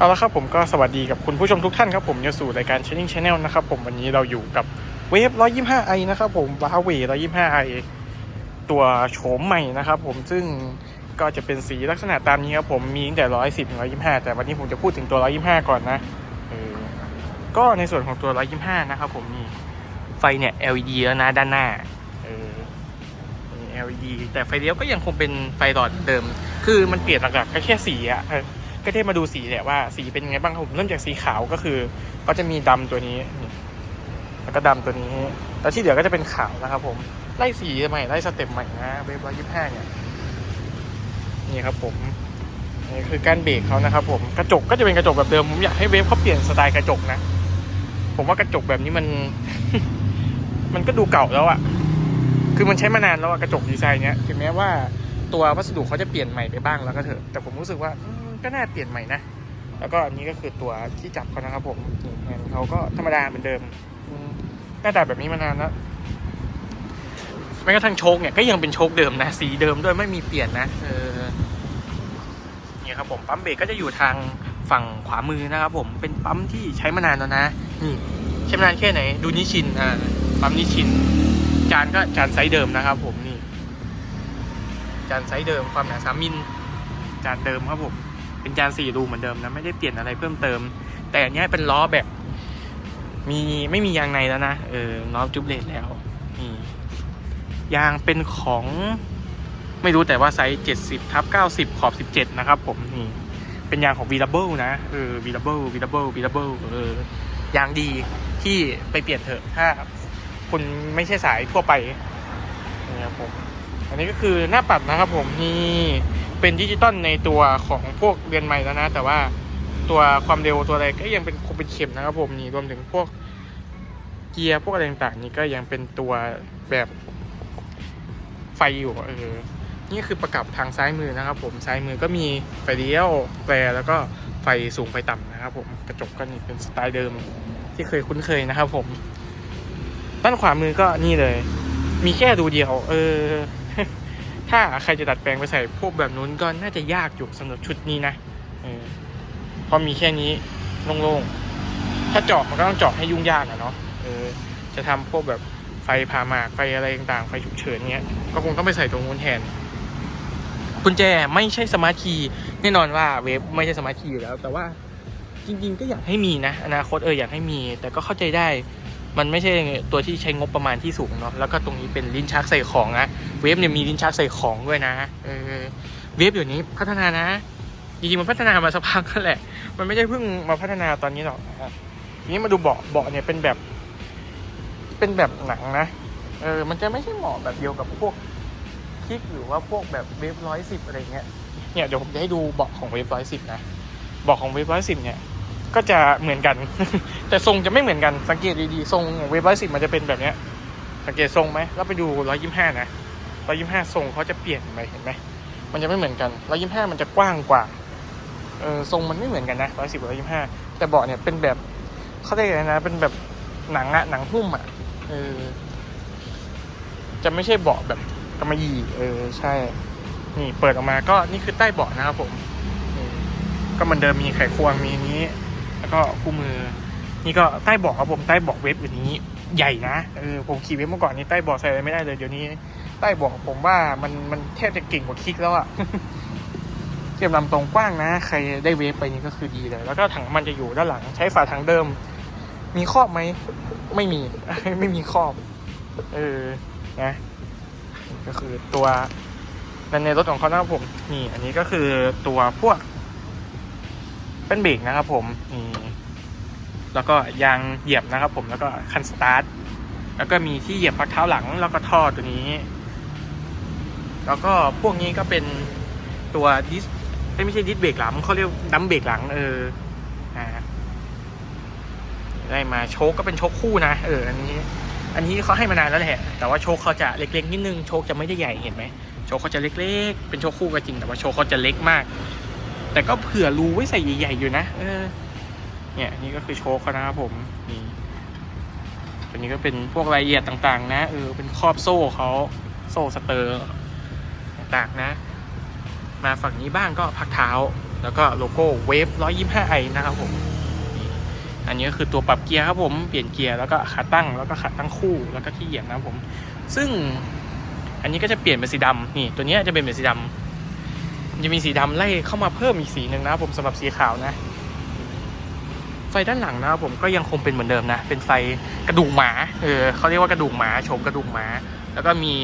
เอาละครับผมก็สวัสดีกับคุณผู้ชมทุกท่านครับผมอยู่สู่รายการ Chaining Channel นะครับผมวันนี้เราอยู่กับเวฟ 125i นะครับผมวาเว 125i ตัวโฉมใหม่นะครับผมซึ่งก็จะเป็นสีลักษณะตามนี้ครับผมมีตั้งแต่ 110ถึง125 แต่วันนี้ผมจะพูดถึงตัว 125 ก่อนนะก็ในส่วนของตัว 125 นะครับผมมีไฟเนี่ย LED แล้วนะด้านหน้าเออมี LED แต่ไฟเลี้ยวก็ยังคงเป็นไฟหลอดเดิม คือมันเปลี่ยนหลักๆก็แค่สีอะ ก็ได้มาดูสีแหละว่าสีเป็นไงบ้างครับผมเริ่มจากสีขาวก็คือ ก็จะมีดำตัวนี้ แล้วก็ดำตัวนี้ แล้วที่เหลือก็จะเป็นขาวนะครับ ผมไล่สีใหม่ไล่สเต็ปใหม่นะเวฟร้อยยี่ห้าเนี่ยนี่ครับผมนี่คือการเบรกเขานะครับ ผมกระจกก็จะเป็นกระจกแบบเดิมผมอยากให้เวฟเขาเปลี่ยนสไตล์กระจกนะผมว่ากระจกแบบนี้มัน มันก็ดูเก่าแล้วอะคือมันใช้มานานแล้วอะกระจกดีไซน์เนี้ยถึงแม้ว่าตัววัสดุเขาจะเปลี่ยนใหม่ไปบ้างแล้วก็เถอะแต่ผมรู้สึกว่า ก็น่าเปลี่ยนใหม่นะ แล้วก็อันนี้ก็คือตัวที่จับเขานะครับผมงานเขาก็ธรรมดาเหมือนเดิมอืมหน้าตาแบบนี้มานานแล้วแม้กระทั่งโชคเนี่ยก็ยังเป็นโชคเดิมนะ สีเดิมด้วยไม่มีเปลี่ยนนะเออนี่ครับผมปั๊มเบรกก็จะอยู่ทางฝั่งขวามือนะครับผมเป็นปั๊มที่ใช้มานานแล้วนะนี่ใช้มานานแค่ไหน ดูนิชินอ่าปั๊มนิชิน จานก็จานไซส์เดิมนะครับ ผมนี่ จานไซส์เดิมความหนาสามมิลจานเดิมครับผม เป็นจานสี่รูเหมือนเดิมนะไม่ได้เปลี่ยนอะไรเพิ่มเติม แต่อันนี้เป็นล้อแบบ มีไม่มียางในแล้วนะเออล้อจุบเลตแล้วนี่ยางเป็นของ ไม่รู้แต่ว่าไซส์เจ็ดสิบทับเก้าสิบขอบสิบเจ็ดนะครับผมนี่เป็นยางของ v ี a b l e นะเออ v ี a b l e v ี a b l e v ี a b l e เออยางดีที่ไปเปลี่ยนเถอะถ้าคุณไม่ใช่สายทั่วไปนี่ครับผมอันนี้ก็คือหน้าปัดนะครับผมนี่ เป็นดิจิตอลในตัวของพวกเรียนใหม่แล้วนะ แต่ว่าตัวความเร็วตัวอะไรก็ยังเป็นคงเป็นเข็มนะครับผมนี่รวมถึงพวกเกียร์พวกอะไรต่างๆนี่ก็ยังเป็นตัวแบบไฟอยู่เออนี่คือประกับทางซ้ายมือนะครับ ผมซ้ายมือก็มีไฟเลี้ยวแปรแล้วก็ไฟสูงไฟต่ำนะครับ ผมกระจกก็นี่เป็นสไตล์เดิมที่เคยคุ้นเคยนะครับ ผมด้านขวามือก็นี่เลย มีแค่ดูเดียว เออ ถ้าใครจะดัดแปลงไปใส่พวกแบบนู้นก็น่าจะยากอยู่สำหรับชุดนี้นะเออเพราะมีแค่นี้โล่งๆ ถ้าเจาะมันก็ต้องเจาะให้ยุ่งยากอะเนาะเออ จะทำพวกแบบไฟผ่าหมากไฟอะไรต่างๆ ไฟฉุกเฉินเงี้ย ก็คงต้องไปใส่ตรงนู้นแทนกุญแจไม่ใช่สมาร์ทคีย์แน่นอนว่าเวฟไม่ใช่สมาร์ทคีย์อยู่แล้ว แต่ว่าจริงๆ ก็อยากให้มีนะ อนาคตเอออยากให้มี แต่ก็เข้าใจได้ มันไม่ใช่ตัวที่ใช้งบประมาณที่สูงเนาะแล้วก็ตรงนี้เป็นลิ้นชักใส่ของนะ เวฟเนี่ยมีลิ้นชักใส่ของด้วยนะ เออ เวฟเดี๋ยวนี้พัฒนานะ จริงๆมันพัฒนามาสักพักนั่นแหละ มันไม่ได้เพิ่งมาพัฒนาตอนนี้หรอกนะครับทีนี้มาดูเบาะเบาะเนี่ยเป็นแบบ เป็นแบบหนังนะ เออ มันจะไม่ใช่เหมาะแบบเดียวกับพวกคลิกหรือว่าพวกแบบเวฟร้อยสิบอะไรเงี้ย เนี่ยเดี๋ยวผมจะให้ดูเบาะของเวฟร้อยสิบนะ เบาะของเวฟร้อยสิบเนี่ย ก็จะเหมือนกัน แต่ทรงจะไม่เหมือนกัน สังเกตดีๆ ทรงเวฟร้อยสิบมันจะเป็นแบบเนี้ย สังเกตทรงไหมแล้วไปดูร้อยยี่สิบห้านะ ร้อยยี่ห้าทรงเขาจะเปลี่ยนไปเห็นไหมมันจะไม่เหมือนกันร้อยยี่ห้ามันจะกว้างกว่าเออทรงมันไม่เหมือนกันนะร้อยสิบร้อยยี่ห้าแต่เบาะเนี่ยเป็นแบบเขาเรียกอะไรนะ เป็นแบบหนังอะหนังหุ้มอะเออจะไม่ใช่เบาะแบบกำมะหยี่เออใช่ นี่เปิดออกมาก็นี่คือใต้เบาะนะครับผมก็เหมันเดิมมีไขควงมีนี้ แล้วก็คู่มือ นี่ก็ใต้เบาะครับผมใต้เบาะเว็บอย่างนี้ใหญ่นะเออผมขี่เว็บเมื่อก่อนนี่ใต้เบาะใส่อะไรไม่ได้เลยเดี๋ยวนี้ ใต้เบาะผมว่ามันมันแทบจะเก่งกว่าคลิกแล้วอะเทียบลำตรงกว้างนะ ใครได้เวฟไปนี่ก็คือดีเลย แล้วก็ถังน้ำมันจะอยู่ด้านหลัง ใช้ฝาถังเดิม มีครอบไหม ไม่มี ไม่มีครอบ เออ นะนี่ก็คือตัวในในรถของเขานะครับผม นี่ อันนี้ก็คือตัวพวก เป็นเบรกนะครับผม นี่ แล้วก็ยางเหยียบนะครับผม แล้วก็คันสตาร์ท แล้วก็มีที่เหยียบพักเท้าหลัง แล้วก็ท่อตัวนี้ แล้วก็พวกนี้ก็เป็นตัวดิสไม่ใช่ดิสเบรกหลังเขาเรียกดัมเบรกหลังเอออ่าได้มาโชคก็เป็นโชคคู่นะเอออันนี้ อันนี้เขาให้มานานแล้วแหละแต่ว่าโชคเขาจะเล็กๆนิดนึงโชคจะไม่ได้ใหญ่เห็นไหมโชคเขาจะเล็กๆ เป็นโชคคู่ก็จริง แต่ว่าโชคเขาจะเล็กมาก แต่ก็เผื่อรูไว้ใส่ใหญ่ๆอยู่นะเออ เนี่ยนี่ก็คือโชคเขานะครับผมนี่ตัวนี้ก็เป็นพวกรายละเอียดต่างๆ นะเออเป็นครอบโซ่เขาโซ่สเตอร์ ต่างๆนะ มาฝั่งนี้บ้างก็พักเท้า แล้วก็โลโก้เวฟ125 i นะครับผมอันนี้ก็คือตัวปรับเกียร์ครับผม เปลี่ยนเกียร์แล้วก็ขาตั้ง แล้วก็ขาตั้งคู่ แล้วก็ที่เหยียบนะครับผม ซึ่งอันนี้ก็จะเปลี่ยนเป็นสีดำนี่ ตัวนี้จะเป็นเป็นสีดำมันจะมีสีดำไล่เข้ามาเพิ่มอีกสีหนึ่งนะครับผมสำหรับสีขาวนะ ไฟด้านหลังนะครับผมก็ยังคงเป็นเหมือนเดิมนะ เป็นไฟกระดูกหมา เออเขาเรียกว่ากระดูกหมา โฉมกระดูกหมา แล้วก็มี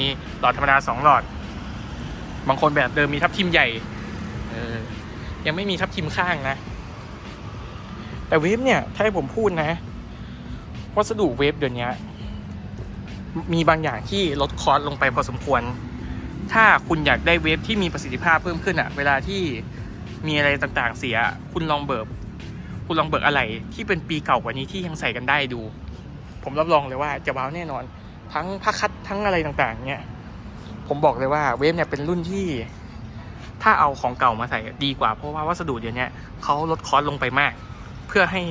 หลอดธรรมดาสองหลอด บางคนแบบเดิมมีทับทิมใหญ่ยังไม่มีทับทิมข้างนะ แต่เวฟเนี่ย ถ้าให้ผมพูดนะ วัสดุเวฟเดี๋ยวนี้มีบางอย่างที่ลดคอสลงไปพอสมควร ถ้าคุณอยากได้เวฟที่มีประสิทธิภาพเพิ่มขึ้นอะเวลาที่มีอะไรต่างๆเสีย คุณลองเบิกคุณลองเบิกอะไรที่เป็นปีเก่ากว่านี้ที่ยังใส่กันได้ดู ผมรับรองเลยว่าจะว้าวแน่นอน ทั้งผ้าคัดทั้งอะไรต่างๆเนี่ย ผมบอกเลยว่าเวฟเนี่ยเป็นรุ่นที่ถ้าเอาของเก่ามาใส่ดีกว่า เพราะว่าวัสดุเดี๋ยวนี้เขาลดคอสลงไปมาก เพื่อให้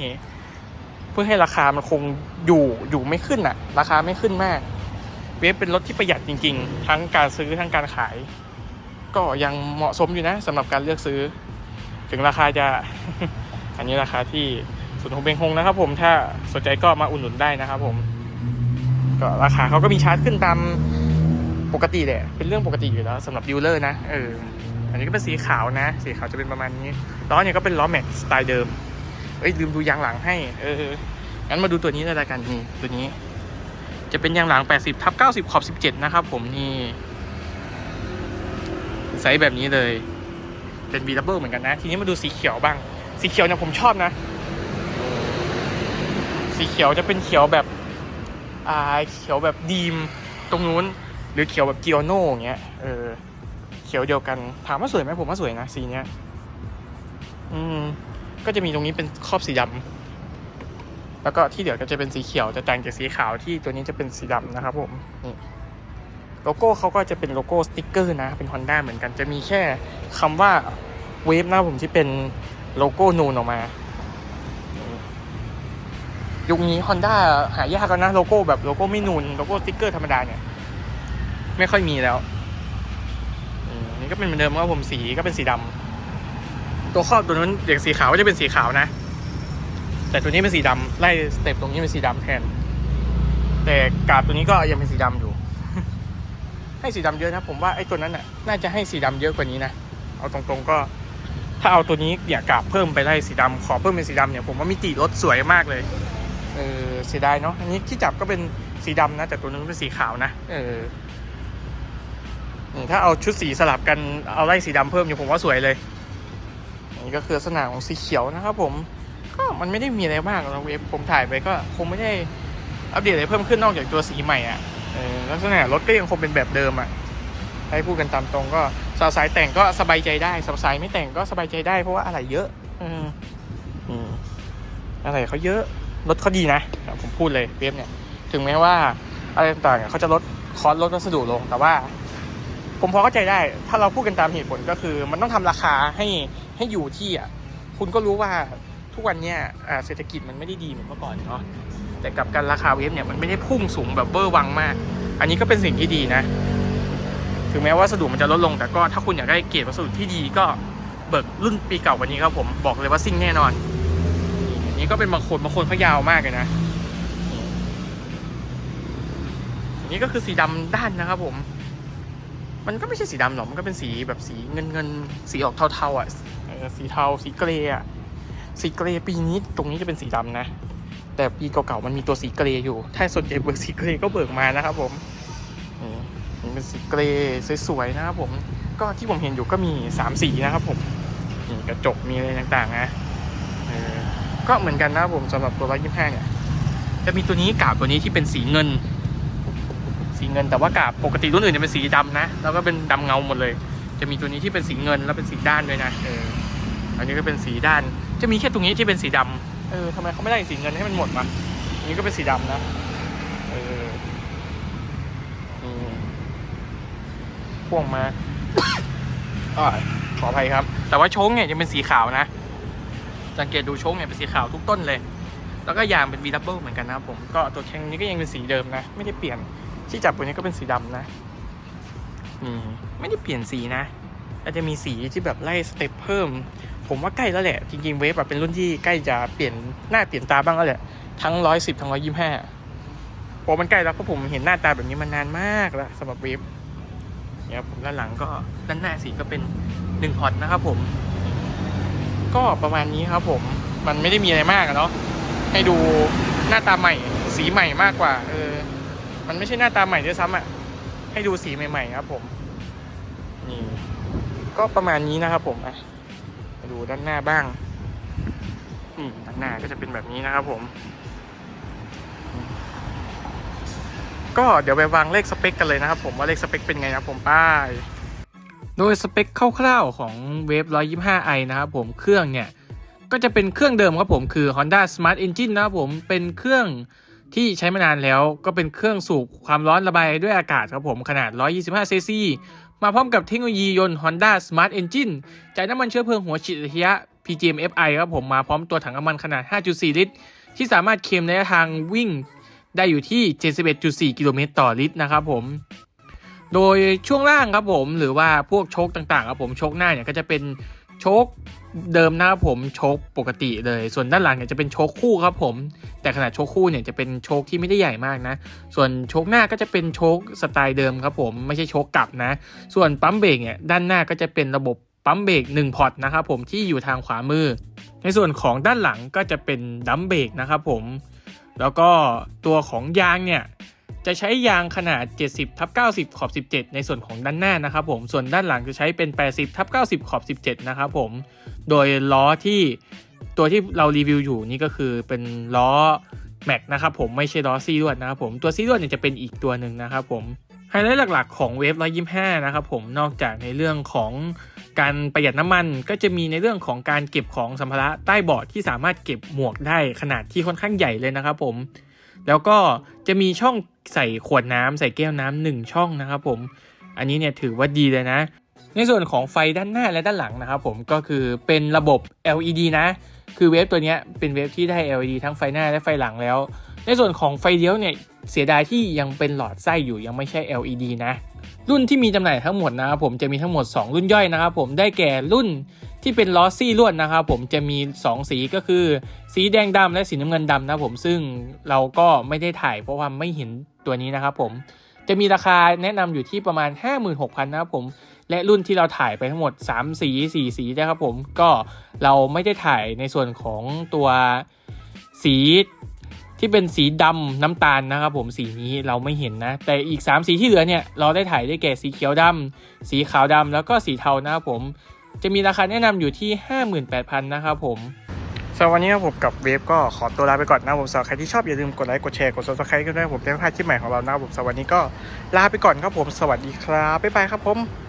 เพื่อให้ราคามันคงอยู่อยู่ไม่ขึ้นอะราคาไม่ขึ้นมาก เวฟเป็นรถที่ประหยัดจริง ๆ ทั้งการซื้อทั้งการขาย ก็ยังเหมาะสมอยู่นะสำหรับการเลือกซื้อ ถึงราคาจะ อันนี้ราคาที่ศูนย์หงเบงฮงนะครับ ผมถ้าสนใจก็มาอุดหนุนได้นะครับ ผม ก็ราคาเขาก็มีชาร์จขึ้นตาม ปกติแหละเป็นเรื่องปกติอยู่แล้วสำหรับดีลเลอร์นะเอออันนี้ก็เป็นสีขาวนะ สีขาวจะเป็นประมาณนี้ล้อเนี่ยก็เป็นล้อแม็กสไตล์เดิมเอ้ยลืมดูยางหลังให้ เอองั้นมาดูตัวนี้เลยละกันนี่ตัวนี้ จะเป็นยางหลัง 80ทับ90 ขอบ 17 นะครับผมนี่ไซส์แบบนี้เลย เป็น V double เหมือนกันนะ ทีนี้มาดูสีเขียวบ้าง สีเขียวเนี่ยผมชอบนะ สีเขียวจะเป็นเขียวแบบอ่าเขียวแบบดีมตรงนู้น หรือเขียวแบบกิโอโน่เงี้ยเออเขียวเดียวกันถามว่าสวยไหมผมว่าสวยนะสีเนี้ยอืมก็จะมีตรงนี้เป็นครอบสีดำแล้วก็ที่เหลือก็จะเป็นสีเขียวจะแต่งจากสีขาวที่ตัวนี้จะเป็นสีดำนะครับผมนี่โลโก้เขาก็จะเป็นโลโก้สติ๊กเกอร์นะเป็น Honda เหมือนกันจะมีแค่คำว่าเวฟนะผมที่เป็นโลโก้นูนออกมา ยุคนี้ Honda หายากแล้วนะ โลโก้แบบโลโก้ไม่นูน โลโก้สติ๊กเกอร์ธรรมดาเนี่ย ไม่ค่อยมีแล้วอืมนี่ก็เป็นเหมือนเดิมว่าผมสีก็เป็นสีดำตัวครอบตัวนั้นอย่างสีขาวก็จะเป็นสีขาวนะ แต่ตัวนี้เป็นสีดำไล่สเต็ปตรงนี้เป็นสีดำแทน แต่กาบตัวนี้ก็ยังเป็นสีดำอยู่ ให้สีดำเยอะนะ ผมว่าไอ้ตัวนั้นน่ะน่าจะให้สีดำเยอะกว่านี้นะเอาตรงๆก็ถ้าเอาตัวนี้เนี่ยกาบเพิ่มไปได้สีดำขอเพิ่มเป็นสีดำเนี่ยผมว่ามิติรถสวยมากเลยเออเสียดายเนาะอันนี้ที่จับก็เป็นสีดำนะ แต่ตัวนึงเป็นสีขาวนะเออนี่ ถ้าเอาชุดสีสลับกันเอาไล่สีดำเพิ่มเนี่ผมว่าสวยเลยอันนี้ก็คือลักษณะของสีเขียวนะครับผมก็มันไม่ได้มีอะไรมากเราเว็บผมถ่ายไปก็คงไม่ได้อัปเดตอะไรเพิ่มขึ้นนอกจากตัวสีใหม่อะลักษณะรถก็ยังคงเป็นแบบเดิมอะให้พูดกันตามตรงก็สาวสายแต่งก็สบายใจได้สาวสายไม่แต่งก็สบายใจได้เพราะว่าอะไรเยอะอืมอืมอะไรเขาเยอะรถเขาดีนะผมพูดเลยเว็บเนี่ย ถึงแม้ว่าอะไรต่างๆเขาจะลดคอสลดวัสดุลงแต่ว่า ผมพอเข้าใจได้ ถ้าเราพูดกันตามเหตุผลก็คือ มันต้องทำราคาให้ให้อยู่ที่อะคุณก็รู้ว่าทุกวันเนี้ยเศรษฐกิจมันไม่ได้ดีเหมือนเมื่อก่อนเนาะแต่กับการราคาเวฟเนี่ยมันไม่ได้พุ่งสูงแบบเบอร์วังมาก อันนี้ก็เป็นสิ่งที่ดีนะ ถึงแม้ว่าวัสดุมันจะลดลง แต่ก็ถ้าคุณอยากได้เกรดวัสดุที่ดีก็เบิกรุ่นปีเก่ากว่านี้ครับผมบอกเลยว่าซิ่งแน่นอนนี่อันนี้ก็เป็นบางคนบางคนเขายาวมากเลยนะนี่ก็คือสีดำด้านนะครับผม มันก็ไม่ใช่สีดำหรอก มันก็เป็นสีแบบสีเงินเงินสีออกเทาๆอะสีเทาสีเกรย์อะสีเกรย์ปีนี้ตรงนี้จะเป็นสีดำนะ แต่ปีเก่าๆมันมีตัวสีเกรย์อยู่ ถ้าสนใจเบิกสีเกรย์ก็เบิกมานะครับผมนี่มันเป็นสีเกรย์สวยๆนะครับผม ก็ที่ผมเห็นอยู่ก็มีสามสีนะครับผมนี่กระจกมีอะไรต่างๆนะก็เหมือนกันนะครับผมสำหรับตัวร้อยยี่ห้าเนี่ยจะมีตัวนี้กาบตัวนี้ที่เป็นสีเงิน สีเงิน แต่ว่ากาบปกติรุ่นอื่นจะเป็นสีดำนะ แล้วก็เป็นดำเงาหมดเลย จะมีตัวนี้ที่เป็นสีเงินแล้วเป็นสีด้านด้วยนะเอออันนี้ก็เป็นสีด้าน จะมีแค่ตรงนี้ที่เป็นสีดำเออทำไมเขาไม่ได้สีเงินให้มันหมดวะอันนี้ก็เป็นสีดำนะเออนี่พ่วงมาอ่าขออภัยครับ แต่ว่าโชคเนี่ยจะเป็นสีขาวนะสังเกตดูโชคเนี่ยเป็นสีขาวทุกต้นเลย แล้วก็ยางเป็น V double เหมือนกันนะครับผม ก็ตัวแข้งนี้ก็ยังเป็นสีเดิมนะ ไม่ได้เปลี่ยน ที่จับตัวนี้ก็เป็นสีดำนะนี่ไม่ได้เปลี่ยนสีนะอาจจะมีสีที่แบบไล่สเต็ปเพิ่ม ผมว่าใกล้แล้วแหละ จริงๆ เวฟแบบเป็นรุ่นที่ใกล้จะเปลี่ยนหน้าเปลี่ยนตาบ้างแล้วแหละ ทั้งร้อยสิบทั้งร้อยยี่ห้าพอมันใกล้แล้วเพราะผมเห็นหน้าตาแบบนี้มานานมากแล้วสำหรับเวฟเนี่ยครับผมด้านหลังก็ด้านหน้าสีก็เป็นหนึ่งพอร์ตนะครับผม ก็ประมาณนี้ครับผมมันไม่ได้มีอะไรมากอะเนาะให้ดูหน้าตาใหม่สีใหม่มากกว่า เออ มันไม่ใช่หน้าตาใหม่ด้วยซ้ำอะให้ดูสีใหม่ๆครับผม นี่ ก็ประมาณนี้นะครับผมอะมาดูด้านหน้าบ้าง นี่ด้านหน้าก็จะเป็นแบบนี้นะครับผม ก็เดี๋ยวไปวางเลขสเปคกันเลยนะครับผมว่าเลขสเปคเป็นไงนะครับผมป้ายโดยสเปคคร่าวๆของเวฟ 125i นะครับผมเครื่องเนี่ย ก็จะเป็นเครื่องเดิมครับผมคือ Honda Smart Engine นะครับผมเป็นเครื่อง ที่ใช้มานานแล้วก็เป็นเครื่องสูบความร้อนระบายด้วยอากาศครับผมขนาด 125 cc มาพร้อมกับเทคโนโลยียนต์ Honda Smart Engine จ่ายน้ำมันเชื้อเพลิงหัวฉีดอัจฉริยะ PGM-FI ครับผมมาพร้อมตัวถังน้ำมันขนาด 5.4 ลิตร ที่สามารถเคลมระยะทางวิ่งได้อยู่ที่ 71.4 กิโลเมตรต่อลิตรนะครับผม โดยช่วงล่างครับผมหรือว่าพวกโชคต่างๆครับผมโชคหน้าเนี่ยก็จะเป็น โชคเดิมนะครับผมโชคปกติเลย ส่วนด้านหลังเนี่ยจะเป็นโชคคู่ครับผม แต่ขนาดโชคคู่เนี่ยจะเป็นโชคที่ไม่ได้ใหญ่มากนะ ส่วนโชคหน้าก็จะเป็นโชคสไตล์เดิมครับผมไม่ใช่โชคกลับนะ ส่วนปั๊มเบรกเนี่ยด้านหน้าก็จะเป็นระบบปั๊มเบรก1พอร์ตนะครับผมที่อยู่ทางขวามือ ในส่วนของด้านหลังก็จะเป็นดัมเบรกนะครับผม แล้วก็ตัวของยางเนี่ย จะใช้ยางขนาด 70ทับ90 ขอบ 17 ในส่วนของด้านหน้านะครับผม ส่วนด้านหลังจะใช้เป็น 80ทับ90 ขอบ 17 นะครับผม โดยล้อที่ตัวที่เรารีวิวอยู่นี่ก็คือเป็นล้อแม็กนะครับผมไม่ใช่ล้อซีรวดนะครับผมตัวซีรวดเนี่ยจะเป็นอีกตัวหนึ่งนะครับผมไฮไลท์หลักๆของเวฟ125 นะครับผมนอกจากในเรื่องของการประหยัดน้ำมันก็จะมีในเรื่องของการเก็บของสัมภาระใต้เบาะที่สามารถเก็บหมวกได้ขนาดที่ค่อนข้างใหญ่เลยนะครับผม แล้วก็จะมีช่อง ใส่ขวดน้ำใส่แก้วน้ำหนึ่งช่องนะครับผม อันนี้เนี่ยถือว่าดีเลยนะ ในส่วนของไฟด้านหน้าและด้านหลังนะครับผมก็คือเป็นระบบ LED นะ คือเวฟตัวนี้เป็นเวฟที่ได้ LED ทั้งไฟหน้าและไฟหลังแล้ว ในส่วนของไฟเลี้ยวเนี่ยเสียดายที่ยังเป็นหลอดไส้อยู่ยังไม่ใช่ LED นะ รุ่นที่มีจำหน่ายทั้งหมดนะครับผมจะมีทั้งหมด 2 รุ่นย่อยนะครับผมได้แก่รุ่นที่เป็นล้อซี่ลวดนะครับผมจะมี 2 สีก็คือ สีแดงดำและสีน้ำเงินดำนะผมซึ่งเราก็ไม่ได้ถ่ายเพราะว่าไม่เห็นตัวนี้นะครับผมจะมีราคาแนะนำอยู่ที่ประมาณ 56,000นะครับผมและรุ่นที่เราถ่ายไปทั้งหมด 3 สี 4 สีนะครับผมก็เราไม่ได้ถ่ายในส่วนของตัวสี ที่เป็นสีดำน้ำตาลนะครับผมสีนี้เราไม่เห็นนะ แต่อีก 3 สีที่เหลือเนี่ยเราได้ถ่ายได้แก่สีเขียวดำสีขาวดำแล้วก็สีเทานะครับผมจะมีราคาแนะนำอยู่ที่ 58,000นะครับผมสำหรับวันนี้ครับผมกับเวฟก็ขอตัวลาไปก่อนนะครับผมสำหรับใครที่ชอบอย่าลืมกดไลค์กดแชร์กด subscribe กันด้วยผมจะไม่พลาดคลิปใหม่ของเรานะครับผมสำหรับวันนี้ก็ลาไปก่อนครับผมสวัสดีครับบ๊ายบายครับผม